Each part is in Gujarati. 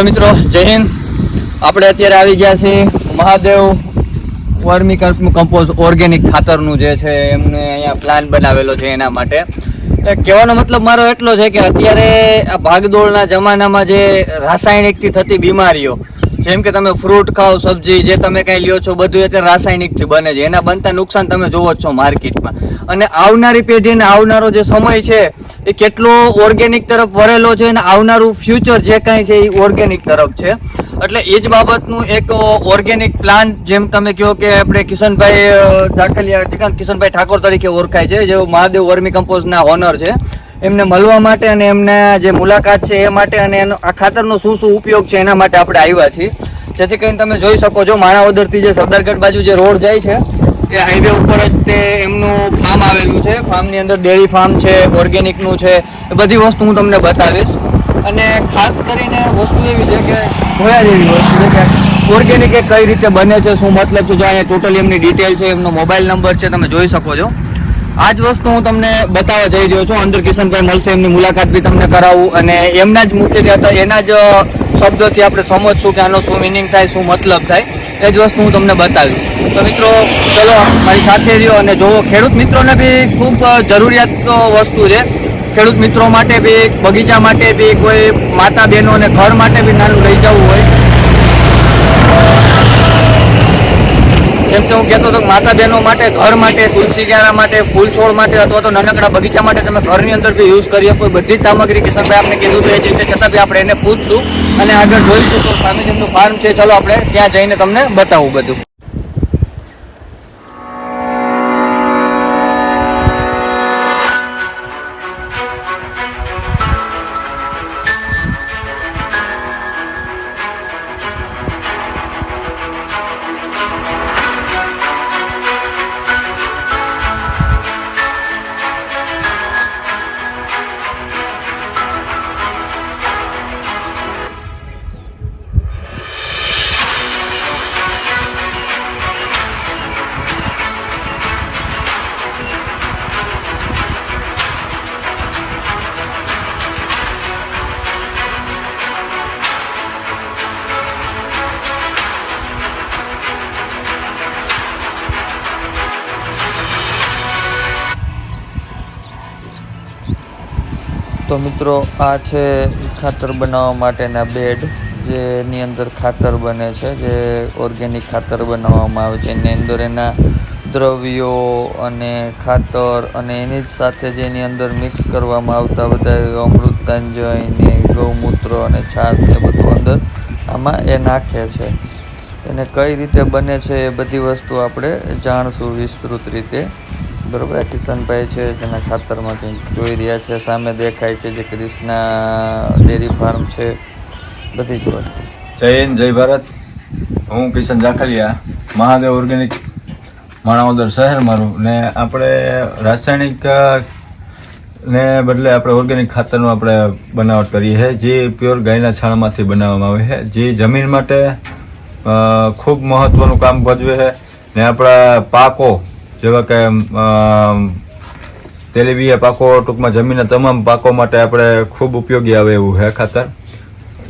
સ્ટાર્ટ મિત્રો, જય હિન્દ. આપણે અત્યારે આવી ગયા છીએ મહાદેવ વર્મી કમ્પોઝ ઓર્ગેનિક ખાતરનું જે છે, એમને અહીંયા પ્લાન બનાવેલો છે એના માટે. કહેવાનો મતલબ મારો એટલો છે કે અત્યારે આ ભાગદોડના જમાનામાં જે રાસાયણિકથી થતી બીમારીઓ જેમ કે તમે ફ્રૂટ ખાઓ, સબ્જી, જે તમે કાંઈ લ્યો છો, બધું અત્યારે રાસાયણિકથી બને છે. એના બનતા નુકસાન તમે જોવો છો માર્કેટમાં. અને આવનારી પેઢીને આવનારો જે સમય છે, એ કેટલો ઓર્ગેનિક તરફ વરેલો છે અને આવનારું ફ્યુચર જે કાંઈ છે, એ ઓર્ગેનિક તરફ છે. એટલે એ જ બાબતનું એક ઓર્ગેનિક પ્લાન જેમ તમે કહો કે આપણે કિશનભાઈ ઝાકલિયા કિશનભાઈ ઠાકોર તરીકે ઓળખાય છે, જેઓ મહાદેવ વર્મી કમ્પોઝના ઓનર છે. એમને મળવા માટે અને એમને જે મુલાકાત છે એ માટે અને એનો આ ખાતરનો શું શું ઉપયોગ છે એના માટે આપણે આવ્યા છીએ. જેથી કરીને તમે જોઈ શકો છો માણાવદરથી જે સરદારગઢ બાજુ જે રોડ જાય છે, એ હાઈવે ઉપર જ તે એમનું ફાર્મ આવેલું છે. ફાર્મની અંદર ડેરી ફાર્મ છે, ઓર્ગેનિકનું છે, એ બધી વસ્તુ હું તમને બતાવીશ. અને ખાસ કરીને વસ્તુ એવી છે કે જોયા જેવી વસ્તુ છે કે ઓર્ગેનિક એ કઈ રીતે બને છે, શું મતલબ છે, જો અહીંયા ટોટલી એમની ડિટેલ છે, એમનો મોબાઈલ નંબર છે, તમે જોઈ શકો છો. આ જ વસ્તુ હું તમને બતાવવા જઈ રહ્યો છું. અંદર કિશનભાઈ મળશે, એમની મુલાકાત બી તમને કરાવું. અને એમના જ મુખ્ય હતા એના જ શબ્દોથી આપણે સમજશું કે આનો શું મિનિંગ થાય, શું મતલબ થાય. એ જ વસ્તુ હું તમને બતાવીશ. તો મિત્રો, ચલો, મારી સાથે રહ્યો અને જોવો, ખેડૂત મિત્રોને બી ખૂબ જરૂરિયાત વસ્તુ છે. ખેડૂત મિત્રો માટે બી, બગીચા માટે બી, કોઈ માતા બહેનો અને ઘર માટે બી નાનું લઈ જવું હોય. જેમ કે હું કહેતો હતો કે માતા બહેનો માટે, ઘર માટે તુલસી ક્યારા માટે ફૂલ છોડ માટે અથવા તો નાનકડા બગીચા માટે તમે ઘરની અંદર બી યુઝ કરી શકો. બધી જ સામગ્રી કિશનભાઈ આપણે કીધું છે. એ રીતે છતાં બી આપણે એને પૂછશું અને આગળ જોઈશું તો સામે જેમનું ફાર્મ છે, ચલો આપણે ત્યાં જઈને તમને બતાવું બધું. તો મિત્રો, આ છે ખાતર બનાવવા માટેના બેડ, જેની અંદર ખાતર બને છે, જે ઓર્ગેનિક ખાતર બનાવવામાં આવે છે. એની અંદર એના દ્રવ્યો અને ખાતર અને એની જ સાથે જે એની અંદર મિક્સ કરવામાં આવતા બધા અમૃતાંજન ને ગૌમૂત્ર અને છાશ ને બધું અંદર આમાં એ નાખે છે. એને કઈ રીતે બને છે એ બધી વસ્તુ આપણે જાણશું વિસ્તૃત રીતે. બરોબર, આ કિશનભાઈ છે, તેના ખાતરમાં કંઈક જોઈ રહ્યા છે, સામે દેખાય છે જે ક્રિષ્ના ડેરી ફાર્મ છે, બધી જ વસ્તુ. જય જય ભારત. હું કિશન જાખલિયા, મહાદેવ ઓર્ગેનિક માણાવદર શહેર મારું. ને આપણે રાસાયણિક ને બદલે આપણે ઓર્ગેનિક ખાતરનું આપણે બનાવટ કરીએ છીએ. જે પ્યોર ગાયના છાણમાંથી બનાવવામાં આવે છે. જે જમીન માટે ખૂબ મહત્વનું કામ ભજવે છે. ને આપણા પાકો જેવા કે તેલીબિયા પાકો ટૂંકમાં જમીનના તમામ પાકો માટે આપણે ખૂબ ઉપયોગી આવે એવું છે ખાતર.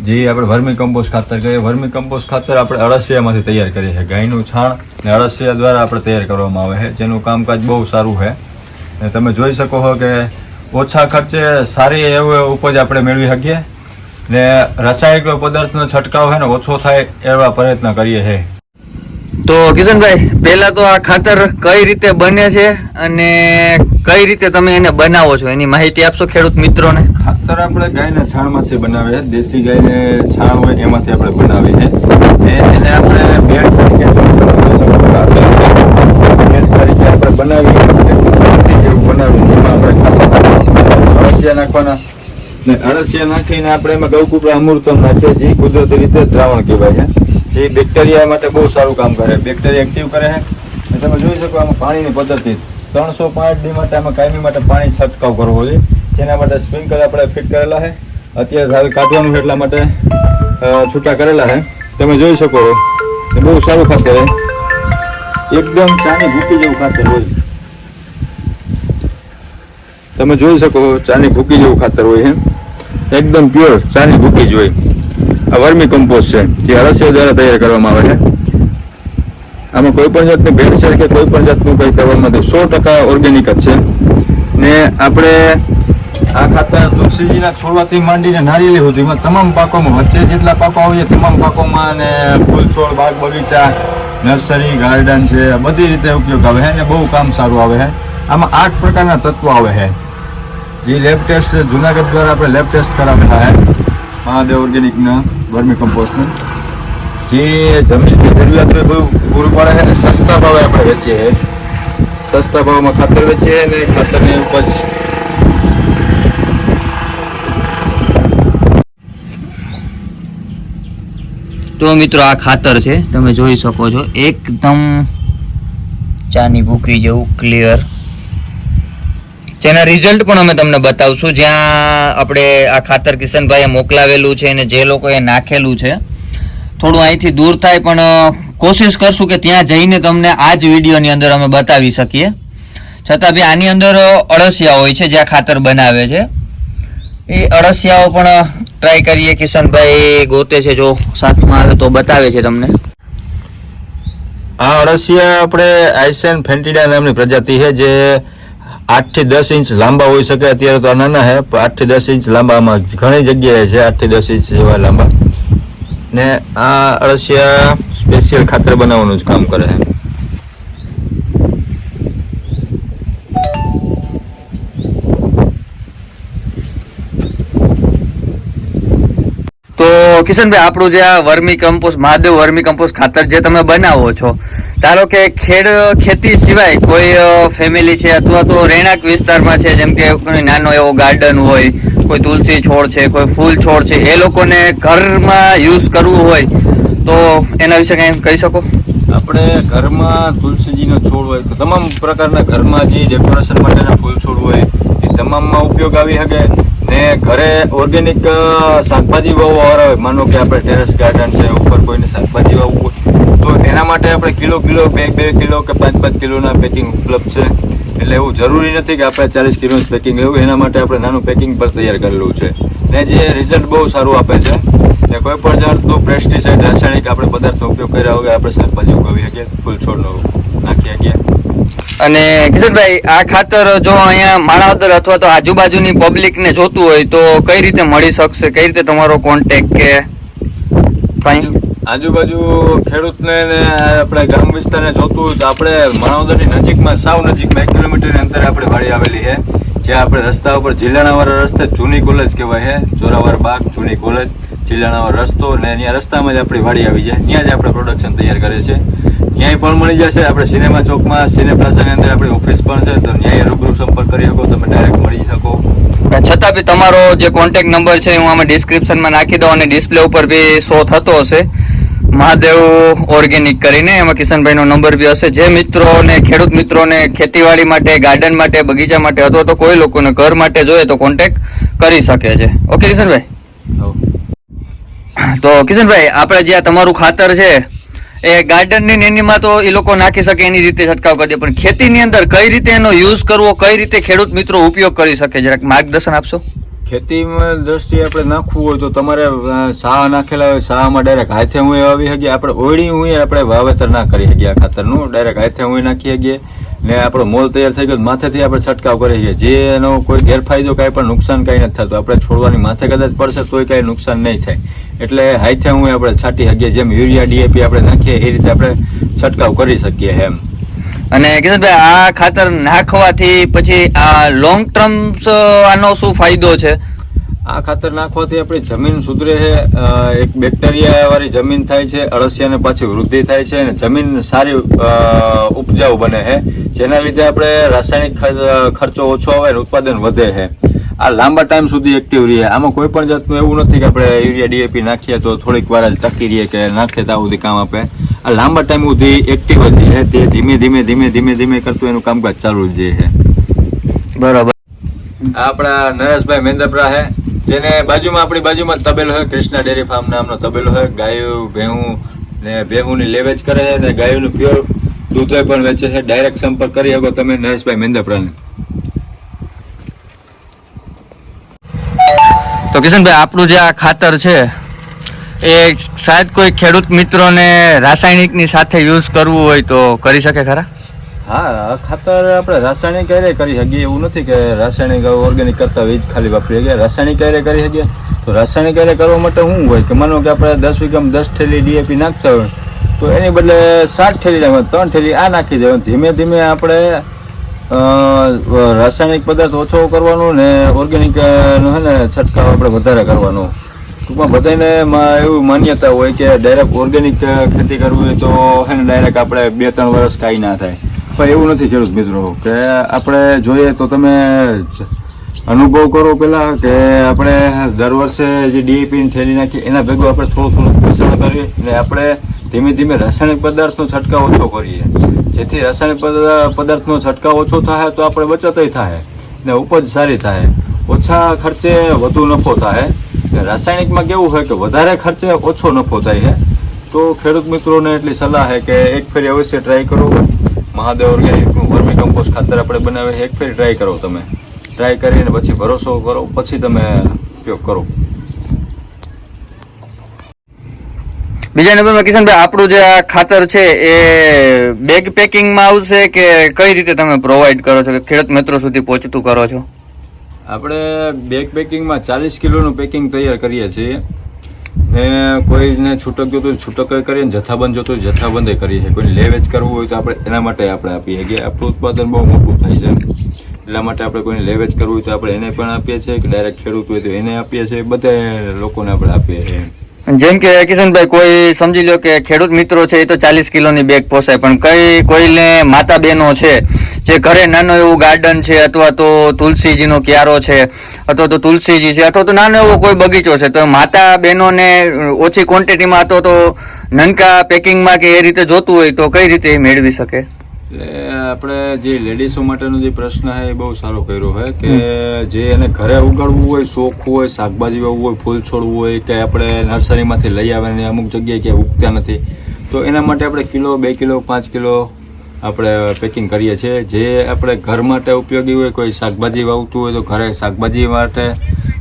જે આપણે વર્મી કમ્પોસ્ટ ખાતર કહીએ. વર્મી કમ્પોસ્ટ ખાતર આપણે અળસિયામાંથી તૈયાર કરીએ છીએ. ગાયનું છાણ ને અળસિયા દ્વારા આપણે તૈયાર કરવામાં આવે છે. જેનું કામકાજ બહુ સારું છે. ને તમે જોઈ શકો છો કે ઓછા ખર્ચે સારી એવો ઉપજ આપણે મેળવી શકીએ. ને રાસાયણિક પદાર્થનો છંટકાવ છે ને ઓછો થાય એવા પ્રયત્ન કરીએ છીએ. તો કિશનભાઈ, પહેલા તો આ ખાતર કઈ રીતે બને છે અને કઈ રીતે તમે એને બનાવો છો? એની માહિતી આપશો ખેડૂત મિત્રોને? ખાતર આપણે ગાયના છાણમાંથી બનાવીએ. દેશી ગાયને છાણ હોય એમાંથી આપણે બનાવીએ છીએ. એને આપણે બેડ તરીકે બેડ તરીકે આપણે બનાવીએ જેવું બનાવીને એમાં આપણે અળસિયા નાખવાના. ને અળસિયા નાખીને આપણે એમાં ગૌકુપડા અમૃતમ નાખીએ જે કુદરતી રીતે દ્રાવણ કહેવાય છે. જે બેક્ટેરિયા માટે બહુ સારું કામ કરે. બેક્ટેરિયા એક્ટિવ કરે છે. તમે જોઈ શકો આમાં પાણીની પદ્ધતિ. ત્રણસો પાંચ દી માટે આમાં કાયમી માટે પાણી છંટકાવ કરવો જોઈએ. જેના માટે સ્પ્રિંકલ આપણે ફિટ કરેલા છે. અત્યારે હાલ કાઢવાનું એટલા માટે છૂટા કરેલા છે. તમે જોઈ શકો છો. એ બહુ સારું ખાતર છે. એકદમ ચાની ભૂકી જેવું ખાતર હોય. તમે જોઈ શકો ચાની ભૂકી જેવું ખાતર હોય છે. એકદમ પ્યોર ચાની ભૂકી જ હોય. આ વર્મી કમ્પોસ્ટ છે, જે અળસિયા દ્વારા તૈયાર કરવામાં આવે છે. આમાં કોઈ પણ જાતની ભેળસેળ કે કોઈ પણ જાતનું કંઈ કરવામાં નથી સો ટકા ઓર્ગેનિક જ છે. ને આપણે આ ખાતર તુલસીજીના છોડવાથી માંડીને નારિયેળી સુધીમાં તમામ પાકોમાં, વચ્ચે જેટલા પાકો આવે તમામ પાકોમાં અને ફૂલ છોડ, બાગ બગીચા, નર્સરી, ગાર્ડન છે બધી રીતે ઉપયોગ આવે છે અને બહુ કામ સારું આવે છે. આમાં આઠ પ્રકારના તત્વો આવે છે. જે લેબ ટેસ્ટ જુનાગઢ દ્વારા આપણે લેબ ટેસ્ટ કરાવેલા છે. મહાદેવ ઓર્ગેનિકના વર્મી કમ્પોસ્ટનું. જે જમીનની જરૂરિયાત હોય બહુ પૂરું પાડે છે અને સસ્તા ભાવે આપણે વેચીએ છીએ. સસ્તા ભાવમાં ખાતર વેચીએ અને ખાતરની ઉપજ તો મિત્રો આ ખાતર છે તમે જોઈ શકો છો. એકદમ ચાની ભૂકી જેવું ક્લિયર જેના રિઝલ્ટ પણ અમે તમને બતાવશું. જ્યાં આપણે આ ખાતર કિશનભાઈએ મોકલાવેલું છે અને જે લોકોએ નાખેલું છે. થોડું અહીંથી દૂર થાય, પણ કોશિશ કરશું કે ત્યાં જઈને તમને આ જ વિડીયોની અંદર અમે બતાવી શકીએ. છતાં બી આની અંદર અળસિયા હોય છે જ્યાં ખાતર બનાવે છે. એ અળસિયાઓ પણ ટ્રાય કરીએ. કિશનભાઈ ગોતે છે, જો સાથમાં આવે તો બતાવે છે તમને. આ અળસિયા આપણે આઈસેન ફેન્ટિડા નામની પ્રજાતિ છે, જે આઠથી દસ ઇંચ લાંબા હોઈ શકે અત્યારે તો નાના છે, પણ આઠથી દસ ઇંચ લાંબામાં ઘણી જગ્યાએ છે આઠથી દસ ઇંચ જેવા લાંબા. ને આ અળસિયા સ્પેશિયલ ખાતર બનાવવાનું જ કામ કરે છે તો કિશનભાઈ, આપણું જે આ vermi compost, Mahadev vermi compost ખાતર જે તમે બનાવો છો, ધારો કે ખેડ, ખેતી સિવાય કોઈ ફેમિલી છે અથવા તો રહેણાંક વિસ્તારમાં છે, જેમ કે કોઈ નાનો એવો ગાર્ડન હોય, કોઈ તુલસી છોડ છે, કોઈ ફૂલ છોડ છે, એ લોકોને ઘરમાં યુઝ કરવું હોય, તો એના વિશે કંઈ કહી શકો? આપણે ઘરમાં તુલસીજીનો છોડ હોય, તો તમામ પ્રકારના ઘરમાં જે ડેકોરેશન માટેના ફૂલ છોડ હોય, એ તમામમાં ઉપયોગ આવી શકે. ને ઘરે ઓર્ગેનિક શાકભાજી હોય. માનો કે આપણે ટેરેસ ગાર્ડન છે, ઉપર કોઈને શાકભાજી વાવવું હોય, તો એના માટે આપણે કિલો કિલો, બે બે કિલો કે પાંચ પાંચ કિલોના પેકિંગ ઉપલબ્ધ છે. એટલે એવું જરૂરી નથી કે આપણે ચાલીસ કિલોનું પેકિંગ લેવું. એના માટે આપણે નાનું પેકિંગ પર તૈયાર કરેલું છે. ને જે રિઝલ્ટ બહુ સારું આપે છે, ને કોઈ પણ જાતનું પેસ્ટિસાઇડ રાસાયણિક આપણે પદાર્થનો ઉપયોગ કર્યા વગર આપણે શાકભાજી ઉગાવી શકીએ, ફૂલ છોડનો નાખી શકીએ. અને કિશનભાઈ, આ ખાતર જો અહીંયા માણાવદર અથવા તો આજુબાજુની પબ્લિકને જોતું હોય તો કઈ રીતે મળી શકશે? કઈ રીતે તમારો કોન્ટેક કે આજુબાજુ ખેડૂતને આપણે ગામ વિસ્તારને જોતું હોય તો આપણે માણાવદરની નજીકમાં, સાવ નજીકમાં, એક કિલોમીટરની અંતરે આપણે વાડી આવેલી છે, જ્યાં આપણે રસ્તા ઉપર જિલ્લાણાવાળા રસ્તે જૂની કોલેજ કહેવાય છે, જોરાવર બાગ જૂની કોલેજ જિલ્લાણાવાળો રસ્તો ને ત્યાં રસ્તામાં જ આપણી વાડી આવી જાય ત્યાં જ આપણે પ્રોડક્શન તૈયાર કરે છીએ ત્યાંય પણ મળી જશે. આપણે સિનેમા ચોકમાં સિને પ્લાઝાની અંદર આપણી ઓફિસ પણ છે તો ન્યાય રૂબરૂ સંપર્ક કરી શકો તમે ડાયરેક્ટ મળી શકો. છતાં બી તમારો જે કોન્ટેક્ટ નંબર છે હું આમાં ડિસ્ક્રિપ્શનમાં નાખી દઉં અને ડિસ્પ્લે ઉપર બી શો થતો હશે. મહાદેવ ઓર્ગેનિક કરીને એમાં કિશનભાઈનો નંબર બી હશે. જે મિત્રોને ખેડૂત મિત્રોને ખેતીવાડી માટે ગાર્ડન માટે બગીચા માટે અથવા તો કોઈ લોકોને ઘર માટે જોઈએ તો કોન્ટેક્ટ કરી શકે છે. ઓકે કિશનભાઈ? તો તો કિશનભાઈ આપણે જે આ તમારું ખાતર છે એ ગાર્ડનની ને એનીમાં તો એ લોકો નાખી શકે એની રીતે છંટકાવ કરી દે. પણ ખેતીની અંદર કઈ રીતે એનો યુઝ કરવો, કઈ રીતે ખેડૂત મિત્રો ઉપયોગ કરી શકે? જરાક માર્ગદર્શન આપશો? ખેતીમાં દ્રષ્ટિએ આપણે નાખવું હોય તો તમારે સાહ નાખેલા હોય, સાહમાં ડાયરેક્ટ હાથે હું આવી શકીએ. આપણે ઓળી હું આપણે વાવેતર ના કરી શકીએ ખાતરનું. ડાયરેક્ટ હાથે હું નાખી શકીએ. ને આપણો મોલ તૈયાર થઈ ગયો માથેથી આપણે છંટકાવ કરી શકીએ જે એનો કોઈ ગેરફાયદો, કાંઈ પણ નુકસાન કાંઈ નથી થતું. આપણે છોડવાની માથે કદાચ પડશે, તોય કાંઈ નુકસાન નહીં થાય. એટલે હાઈથે હું આપણે છાંટી શકીએ. જેમ યુરિયા, ડીએપી આપણે નાખીએ, એ રીતે આપણે છંટકાવ કરી શકીએ એમ. અને કિશનભાઈ, આ ખાતર નાખવાથી પછી આ લોંગ ટર્મ આનો શું ફાયદો છે? આ ખાતર નાખવાથી આપણી જમીન સુધરે છે. એક બેક્ટેરિયાવાળી જમીન થાય છે અળસિયાને પાછી વૃદ્ધિ થાય છે અને જમીન સારી ઉપજાઉ બને છે. જેના લીધે આપણે રાસાયણિક ખર્ચો ઓછો આવે અને ઉત્પાદન વધે છે. આ લાંબા ટાઈમ સુધી એક્ટિવ રહીએ આમાં કોઈ પણ જાતનું એવું નથી કે આપણે યુરિયા ડીએપી નાખીએ તો થોડીક વાર જ ટકી રહીએ કે નાખીએ તો સુધી કામ આપે. આ લાંબા ટાઈમ સુધી એક્ટિવ જ રહે તે ધીમે ધીમે ધીમે ધીમે ધીમે કરતું એનું કામકાજ ચાલુ જ રહે છે. બરાબર. આપણા નરેશભાઈ મેંદપરા છે. જેને બાજુમાં આપણી બાજુમાં તબેલો હોય કૃષ્ણા ડેરી ફાર્મ નામનો તબેલો હોય ગાયો, ભેહું ને ભેહુંની લેવેચ કરે છે અને ગાયોનું પ્યોર દૂધ પણ વેચે છે. ડાયરેક્ટ સંપર્ક કરી શકો તમે નરેશભાઈ મેંદપરાને. તો કિશનભાઈ, આપણું જે આ ખાતર છે, એ શાયદ કોઈ ખેડૂત મિત્રોને રાસાયણિકની સાથે યુઝ કરવું હોય તો કરી શકે ખરા? હા ખાતર આપણે રાસાયણિક ક્યારે કરી શકીએ એવું નથી કે રાસાયણિક ઓર્ગેનિક કરતા એ ખાલી વાપરી શકીએ. રાસાયણિક ક્યારે કરી શકીએ? તો રાસાયણિક ક્યારે કરવા માટે શું હોય? કે માનો કે આપણે દસ વીઘામાં દસ થેલી ડીએપી નાખતા હોય, તો એની બદલે સાત થેલી નાખવા ત્રણ થેલી આ નાખી દેવાનું ધીમે ધીમે આપણે રાસાયણિક પદાર્થ ઓછો કરવાનો ને ઓર્ગેનિક છે ને છંટકાવ આપણે વધારે કરવાનો. ટૂંકમાં બધાને એવું માન્યતા હોય કે ડાયરેક્ટ ઓર્ગેનિક ખેતી કરવી હોય તો હે ને ડાયરેક્ટ આપણે બે ત્રણ વર્ષ કાંઈ ના થાય. પણ એવું નથી ખેડૂત મિત્રો, કે આપણે જોઈએ તો તમે અનુભવ કરો પેલા કે આપણે દર વર્ષે જે ડીએપી ની થેલી નાખીએ, એના ભેગું આપણે થોડું થોડું મિશ્રણ કરીએ અને આપણે ધીમે ધીમે રાસાયણિક પદાર્થનો છંટકાવ ઓછો કરીએ. જેથી રાસાયણિક પદા- પદાર્થનો છંટકાવ ઓછો થાય તો આપણે બચતય થાય ને ઉપજ સારી થાય. ઓછા ખર્ચે વધુ નફો થાય. રાસાયણિકમાં કેવું હોય કે વધારે ખર્ચે ઓછો નફો થાય. છે તો ખેડૂત મિત્રોને એટલી સલાહ છે કે એક ફેરી અવશ્ય ટ્રાય કરો. મહાદેવ ઓર્ગેનિકનું વર્મી કમ્પોસ્ટ ખાતર આપણે બનાવે એક ફેર ટ્રાય કરો તમે. ટ્રાય કરીને પછી ભરોસો કરો પછી તમે ઉપયોગ કરો. બીજા નંબરમાં કિશનભાઈ આપણું જે આ ખાતર છે એ બેગ પેકિંગમાં આવશે કે કઈ રીતે તમે પ્રોવાઈડ કરો છો? કે ખેડૂત મિત્રો સુધી પહોંચતું કરો છો? આપણે બેગ પેકિંગમાં ચાલીસ કિલોનું પેકિંગ તૈયાર કરીએ છીએ. ને કોઈને છૂટક જોતું છૂટક કરીએ ને જથ્થાબંધ જોતું જથ્થાબંધ કરીએ. છીએ કોઈ લેવેચ કરવું હોય તો આપણે એના માટે આપણે આપીએ કે આપણું ઉત્પાદન બહુ મોટું થાય છે. એટલા માટે આપણે કોઈને લેવેચ કરવું હોય તો આપણે એને પણ આપીએ છીએ. કે ડાયરેક્ટ ખેડૂત હોય તો એને આપીએ છીએ. બધા લોકોને આપણે આપીએ છીએ. જેમ કે કિશનભાઈ, કોઈ સમજી લો કે ખેડૂત મિત્રો છે એ તો ચાલીસ કિલોની બેગ પોસાય, પણ કઈ કોઈને માતા બહેનો છે, જે ઘરે નાનો એવું ગાર્ડન છે, અથવા તો તુલસીજીનો ક્યારો છે, અથવા તો તુલસીજી છે, અથવા તો નાનો એવો કોઈ બગીચો છે, તો માતા બહેનોને ઓછી ક્વોન્ટિટીમાં અથવા તો નનકા પેકિંગમાં કે એ રીતે જોતું હોય તો કઈ રીતે એ મેળવી શકે? એટલે આપણે જે લેડીઝો માટેનો જે પ્રશ્ન છે એ બહુ સારો કર્યો છે કે જે એને ઘરે ઉગાડવું હોય શોખ હોય, શાકભાજી વાવવું હોય, ફૂલ છોડવું હોય કે આપણે નર્સરીમાંથી લઈ આવે ને અમુક જગ્યાએ ક્યાંય ઉગતા નથી, તો એના માટે આપણે કિલો, બે કિલો, પાંચ કિલો આપણે પેકિંગ કરીએ છીએ. જે આપણે ઘર માટે ઉપયોગી હોય, કોઈ શાકભાજી વાવતું હોય તો ઘરે શાકભાજી માટે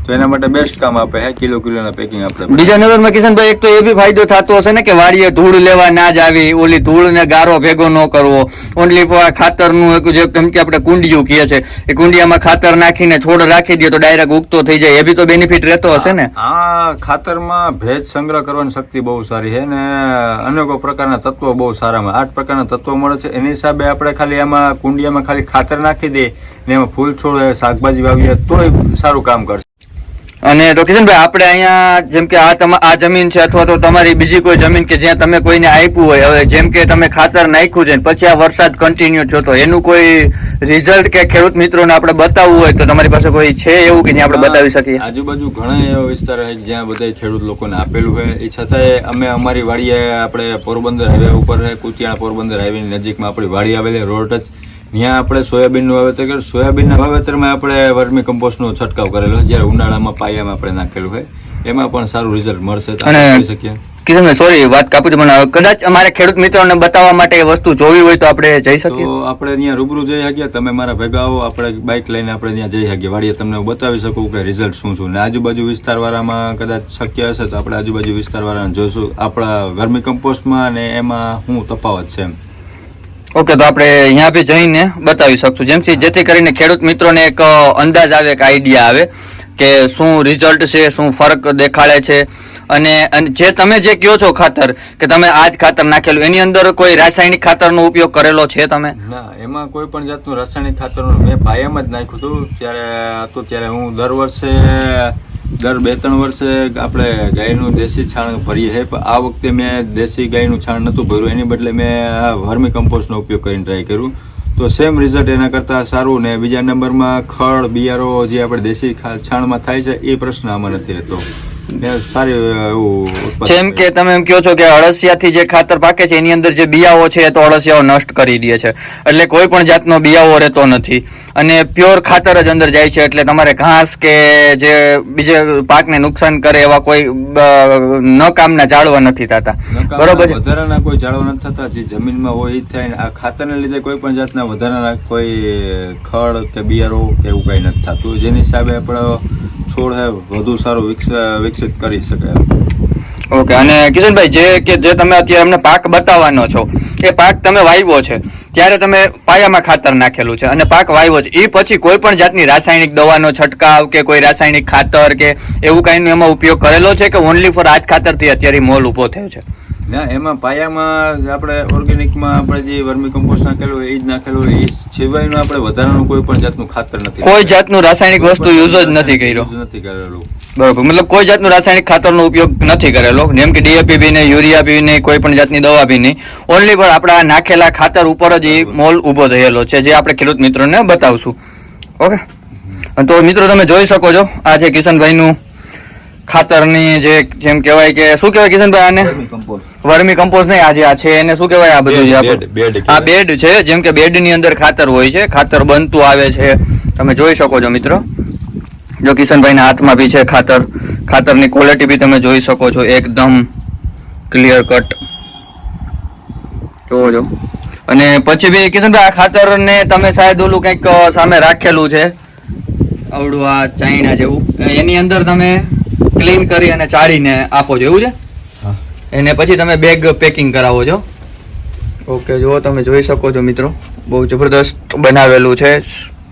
તો એના માટે બેસ્ટ કામ આપે હે કિલો કિલોના પેકિંગ આપણે બીજા નંબરમાં કિશનભાઈ એક તો એ બી ફાયદો થતો હશે ને કે વાડીએ ધૂળ લેવા ના જ આવી ઓલી ધૂળ ને ગારો ભેગો ન કરવો. ઓનલી ખાતરનું એક જે કેમ કે આપણે કુંડિયું કહે છે એ કુંડિયામાં ખાતર નાખીને છોડ રાખી દે તો ડાયરેક્ટ ઉગતો થઈ જાય. એ બી તો બેનિફિટ રહેતો હશે ને? આ ખાતરમાં ભેજ સંગ્રહ કરવાની શક્તિ બહુ સારી છે ને અનેકો પ્રકારના તત્વો બહુ સારા મળે. આઠ પ્રકારના તત્વો મળે છે. એની હિસાબે આપણે ખાલી આમાં કુંડિયામાં ખાલી ખાતર નાખી દઈએ ને એમાં ફૂલ છોડ શાકભાજી વાવીએ તોય સારું કામ કરશે. અને તો કિશનભાઈ આપણે અહીંયા જેમ કે આ તમા આ જમીન છે અથવા તો તમારી બીજી કોઈ જમીન કે જ્યાં તમે કોઈને આપ્યું હોય હવે જેમ કે તમે ખાતર નાખ્યું છે પછી આ વરસાદ કન્ટિન્યુ થયો તો એનું કોઈ રિઝલ્ટ કે ખેડૂત મિત્રોને આપણે બતાવવું હોય તો તમારી પાસે કોઈ છે એવું કે જ્યાં આપણે બતાવી શકીએ? આજુબાજુ ઘણા એવા વિસ્તાર છે જ્યાં બધા ખેડૂત લોકોને આપેલું હોય એ છતાંય અમે અમારી વાડીએ આપણે પોરબંદર હાઈવે ઉપર કુતિયાણા પોરબંદર હાઈવેની નજીકમાં આપણી વાડી આવેલી રોડ ટચ ત્યાં આપણે સોયાબીનનું વાવેતર કર્યું. સોયાબીનના વાવેતરમાં આપણે વર્મી કમ્પોસ્ટનો છંટકાવ કરેલો. જ્યારે ઉનાળામાં પાયામાં આપણે નાખેલું હોય એમાં પણ સારું રિઝલ્ટ મળશે શકીએ. કિશનભાઈ સોરી વાત કાપું પણ કદાચ અમારે ખેડૂત મિત્રોને બતાવવા માટે એ વસ્તુ જોવી હોય તો આપણે જઈ શકીએ. તો આપણે ત્યાં રૂબરૂ જઈ શકીએ. તમે મારા ભેગા આવો આપણે બાઇક લઈને આપણે ત્યાં જઈ શકીએ. વાડીએ તમને હું બતાવી શકું કે રિઝલ્ટ શું શું. ને આજુબાજુ વિસ્તારવાળામાં કદાચ શક્ય હશે તો આપણે આજુબાજુ વિસ્તારવાળાને જોઈશું. આપણા વર્મી કમ્પોસ્ટમાં અને એમાં શું તફાવત છે એમ. ઓકે, તો આપણે અહીંયા બી જઈને બતાવી શકશું. જેમ કે જેથી કરીને ખેડૂત મિત્રોને એક અંદાજ આવે, એક આઈડિયા આવે કે શું રિઝલ્ટ છે, શું ફરક દેખાડે છે. અને જે તમે જે કહો છો ખાતર, કે તમે આ જ ખાતર નાખેલું, એની અંદર કોઈ રાસાયણિક ખાતરનો ઉપયોગ કરેલો છે તમે? ના, એમાં કોઈ પણ જાતનું રાસાયણિક ખાતરનું મેં પાયામાં જ નાખ્યું હતું, ત્યારે હતું ત્યારે હું દર વર્ષે દર બે ત્રણ વર્ષે આપણે ગાયનું દેશી છાણ ભરીએ છીએ. પણ આ વખતે મેં દેશી ગાયનું છાણ નહોતું ભર્યું. એની બદલે મેં આ વર્મી કમ્પોસ્ટનો ઉપયોગ કરીને ટ્રાય કર્યું. તો સેમ રિઝલ્ટ એના કરતાં સારું ને બીજા નંબરમાં ખડ બિયારો જે આપણે દેશી છાણમાં થાય છે, એ પ્રશ્ન આમાં નથી રહેતો. જેમ કે તમે એમ કહો છો કે અળસિયાથી જે ખાતર પાકે છે એની અંદર જે બિયાઓ છે એ તો અળસિયાઓ નષ્ટ કરી દે છે. એટલે કોઈ પણ જાતનો બિયાઓ રહેતો નથી. અને પ્યોર ખાતર જ અંદર જાય છે એટલે તમારે ઘાસ કે જે બીજે પાકને નુકસાન કરે એવા કોઈ ન કામના જાળવા નથી થતા. બરોબર છે? વધારાના કોઈ જાળવા નથી થતા જે જમીનમાં હોય એ થાય ને. આ ખાતરને લીધે કોઈ પણ જાતના વધારાના કોઈ ખડ કે બિયારો કે એવું કઈ નથી થતું. જેની હિસાબે આપણો છોડ વધુ સારું વિકસ- વિકસિત કરી શકે ઓકે અને કિશનભાઈ જે કે જે તમે અત્યારે અમને પાક બતાવવાનો છો એ પાક તમે વાવ્યો છે ત્યારે તમે પાયામાં ખાતર નાખેલું છે અને પાક વાવ્યો છે એ પછી કોઈ પણ જાતની રાસાયણિક દવાનો છંટકાવ કે કોઈ રાસાયણિક ખાતર કે એવું કાંઈનો એમાં ઉપયોગ કરેલો છે કે ઓનલી ફોર આજ ખાતરથી અત્યારે મોલ ઊભો થયો છે? ના એમાં પાયામાં આપણે ઓર્ગેનિકમાં આપણે જે વર્મી કમ્પોસ્ટ નાખેલું એ જ નાખેલું એ સિવાયનું આપણે વધારાનું કોઈ પણ જાતનું ખાતર નથી કોઈ જાતનું રાસાયણિક વસ્તુ યુઝ જ નથી કર્યો. નથી કરેલું. બરોબર. મતલબ કોઈ જાતનું રાસાયણિક ખાતરનો ઉપયોગ નથી કરેલો. જેમ કે ડીએપી બી ને યુરિયા બી ને કોઈ પણ જાતની દવા બી નહીં. ઓનલી પણ આપણા નાખેલા ખાતર ઉપર જ એ મોલ ઊભો થયેલો છે જે આપણે ખેડૂત મિત્રોને બતાવશું. ઓકે? તો મિત્રો તમે જોઈ શકો છો આ છે કિશનભાઈનું ખાતરની જે જેમ કહેવાય કે શું કહેવાય કિશનભાઈ આને? વર્મી કમ્પોઝ નહીં આજે આ છે એને શું કહેવાય આ બધું જે આ બેડ છે જેમ કે બેડની અંદર ખાતર હોય છે ખાતર બનતું આવે છે. તમે જોઈ શકો છો મિત્રો. જો કિશનભાઈના હાથમાં બી છે ખાતર ખાતરની ક્વોલિટી બી તમે જોઈ શકો છો એકદમ ક્લિયર કટ જોવો છો અને પછી બી કિશનભાઈ આ ખાતરને તમે શાયદ ઓલું કંઈક સામે રાખેલું છે. આવડું આ ચાઇના જેવું. એની અંદર તમે ક્લીન કરી અને ચાળીને આપો છો એવું છે? એને પછી તમે બેગ પેકિંગ કરાવો છો. ઓકે જુઓ તમે જોઈ શકો છો મિત્રો. બહુ જબરદસ્ત બનાવેલું છે.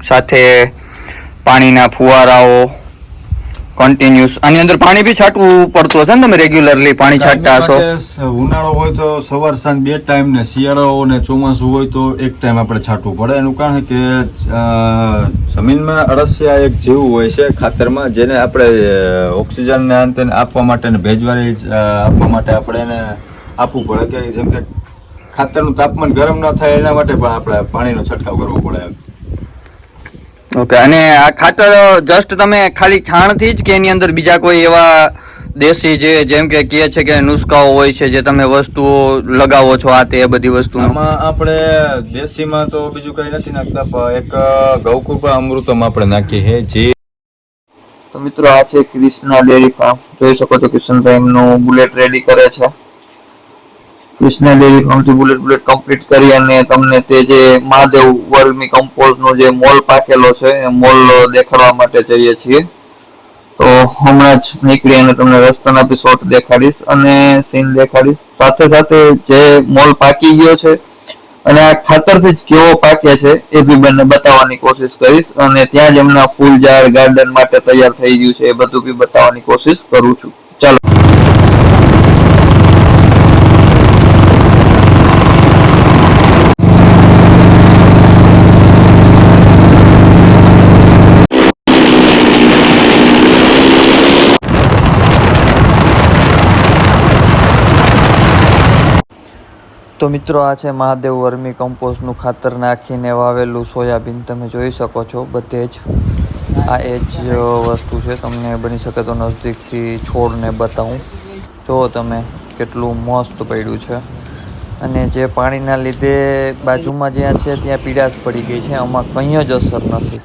સાથે પાણીના ફુવારાઓ કન્ટિન્યુઅસ આની અંદર પાણી બી છાંટવું પડતું હશે ને તમે રેગ્યુલરલી પાણી છાંટતા હશો? ઉનાળો હોય તો સવાર સાંજ બે ટાઈમ ને શિયાળો ને ચોમાસું હોય તો એક ટાઈમ આપણે છાંટવું પડે. એનું કારણ કે જમીનમાં અળસિયા એક જેવું હોય છે ખાતરમાં જેને આપણે ઓક્સિજન ને અંતે આપવા માટે ને ભેજવાળી આપવા માટે આપણે એને આપવું પડે. કે જેમ કે ખાતરનું તાપમાન ગરમ ન થાય એના માટે પણ આપણે પાણીનો છંટકાવ કરવો પડે. ઓકે અને આ ખાતર જસ્ટ તમે ખાલી છાણથી જ કે એની અંદર બીજા કોઈ એવા દેશી જે જેમ કે કહે છે કે નુસ્ખાઓ હોય છે જે તમે વસ્તુઓ લગાવો છો આ તે બધી વસ્તુ આમાં આપણે દેશીમાં તો બીજું કઈ નથી નાખતા પણ એક ગૌકૃપા અમૃતમ આપણે નાખીએ છે જે તો મિત્રો આ છે કૃષ્ણ ડેરી ફાર્મ જોઈ શકો છો કિશનભાઈ એમનું બુલેટ રેડી કરે છે. Krishna dairy farm bullet bullet complete કરી અને તમને તે જે મહાદેવ વર્મી કમ્પોઝનો જે મોલ પાકેલો છે, એ મોલ દેખાડવા માટે જઈએ છીએ. તો હમણાં જ નીકળી અને તમને રસ્તાના બી શોટ દેખાડીશ અને સીન દેખાડીશ. સાથે સાથે જે મોલ પાકી ગયો છે, અને આ ખાતરથી જ કેવો પાકે છે, એ બી બંને બતાવવાની કોશિશ કરીશ અને ત્યાં જ એમના ફૂલ ઝાડ ગાર્ડન માટે તૈયાર થઈ ગયું છે, એ બધું બી બતાવવાની કોશિશ કરું છું. ચાલો. તો મિત્રો આ છે મહાદેવ વર્મી કમ્પોસ્ટનું ખાતર નાખીને વાવેલું સોયાબીન. તમે જોઈ શકો છો બધે જ. આ એ જ વસ્તુ છે. તમને બની શકે તો નજદીકથી છોડને બતાવું. જુઓ તમે કેટલું મસ્ત પડ્યું છે. અને જે પાણીના લીધે બાજુમાં જ્યાં છે ત્યાં પીડાશ પડી ગઈ છે. આમાં કંઈ જ અસર નથી.